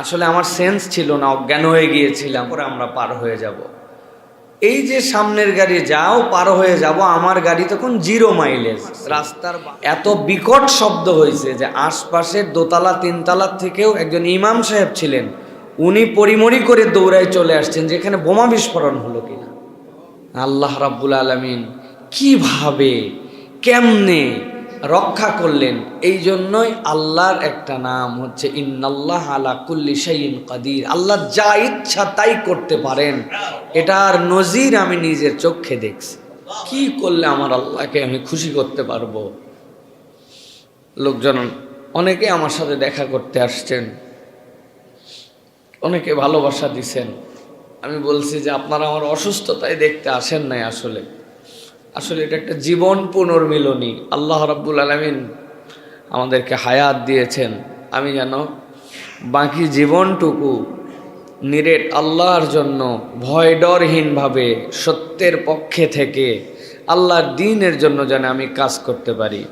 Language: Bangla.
আসলে আমার সেন্স ছিল না, অজ্ঞান হয়ে গিয়েছিলাম, পরে আমরা পার হয়ে যাব। এই যে সামনের গাড়ি, যাও পার হয়ে যাব, আমার গাড়ি তখন জিরো মাইলেজ রাস্তার এত বিকট শব্দ হয়েছে যে আশপাশের দোতলা, তিনতলার থেকেও একজন ইমাম সাহেব ছিলেন। উনি পরিমরি করে দৌড়ায় চলে আসছেন, যেখানে বোমা বিস্ফোরণ হলো কিনা। আল্লাহ রাব্বুল আলমিন কীভাবে, কেমনে রক্ষা করলেন। এই জন্যই আল্লাহর একটা নাম হচ্ছে, ইন্নাল্লাহ আলা কুল্লি শাইইন কাদির। আল্লাহ যা ইচ্ছা তাই করতে পারেন। এটার নজির আমি নিজের চোখে দেখছি। কি করলে আমার আল্লাহকে আমি খুশি করতে পারব? লোকজন, অনেকে আমার সাথে দেখা করতে আসছেন। অনেকে ভালোবাসা দিছেন। আমি বলছি যে, আপনারা আমার অসুস্থতায় দেখতে আসেন নাই আসলে। আসলে এটা একটা জীবন পুনর্মিলনী। আল্লাহ রাব্বুল আলমিন আমাদেরকে হায়াত দিয়েছেন। আমি যেন বাকি জীবনটুকু নিরেট আল্লাহর জন্য ভয় ডরহীনভাবে সত্যের পক্ষে থেকে আল্লাহর দিনের জন্য যেন আমি কাজ করতে পারি।